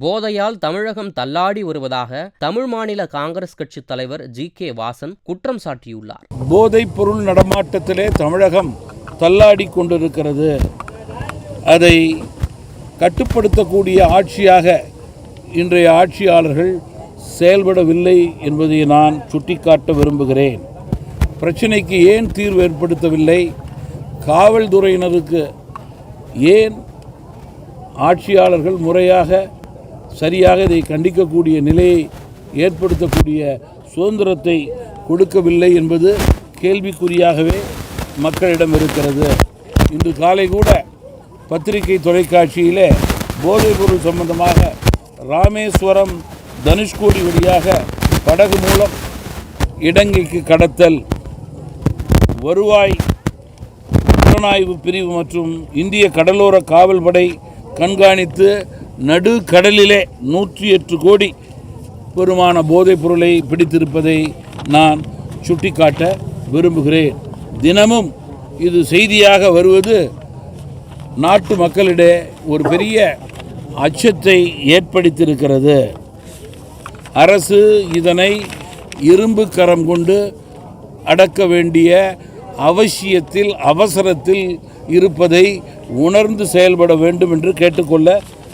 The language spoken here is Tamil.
போதையால் தமிழகம் தள்ளாடி வருவதாக தமிழ் மாநில காங்கிரஸ் கட்சி தலைவர் ஜி கே வாசன் குற்றம் சாட்டியுள்ளார். போதைப் பொருள் நடமாட்டத்திலே தமிழகம் தள்ளாடி கொண்டிருக்கிறது. அதை கட்டுப்படுத்தக்கூடிய ஆட்சியாக இன்றைய ஆட்சியாளர்கள் செயல்படவில்லை என்பதை நான் சுட்டிக்காட்ட விரும்புகிறேன். பிரச்சனைக்கு ஏன் தீர்வு ஏற்படுத்தவில்லை? காவல்துறையினருக்கு ஏன் ஆட்சியாளர்கள் முறையாக சரியாக இதை கண்டிக்கக்கூடிய நிலையை ஏற்படுத்தக்கூடிய சுதந்திரத்தை கொடுக்கவில்லை என்பது கேள்விக்குறியாகவே மக்களிடம் இருக்கிறது. இன்று காலை கூட பத்திரிகை தொலைக்காட்சியிலே போதைப்பொருள் சம்பந்தமாக ராமேஸ்வரம் தனுஷ்கோடி வழியாக படகு மூலம் இடங்கைக்கு கடத்தல் வருவாய் புலனாய்வு பிரிவு மற்றும் இந்திய கடலோர காவல்படை கண்காணித்து நடு கடலிலே நூற்றி எட்டு கோடி பெருமான போதைப் பொருளை பிடித்திருப்பதை நான் சுட்டிக்காட்ட விரும்புகிறேன். தினமும் இது செய்தியாக வருவது நாட்டு மக்களிடையே ஒரு பெரிய அச்சத்தை ஏற்படுத்தியிருக்கிறது. அரசு இதனை இரும்பு கரம் கொண்டு அடக்க வேண்டிய அவசியத்தில் அவசரத்தில் இருப்பதை உணர்ந்து செயல்பட வேண்டும் என்று கேட்டுக்கொள்ள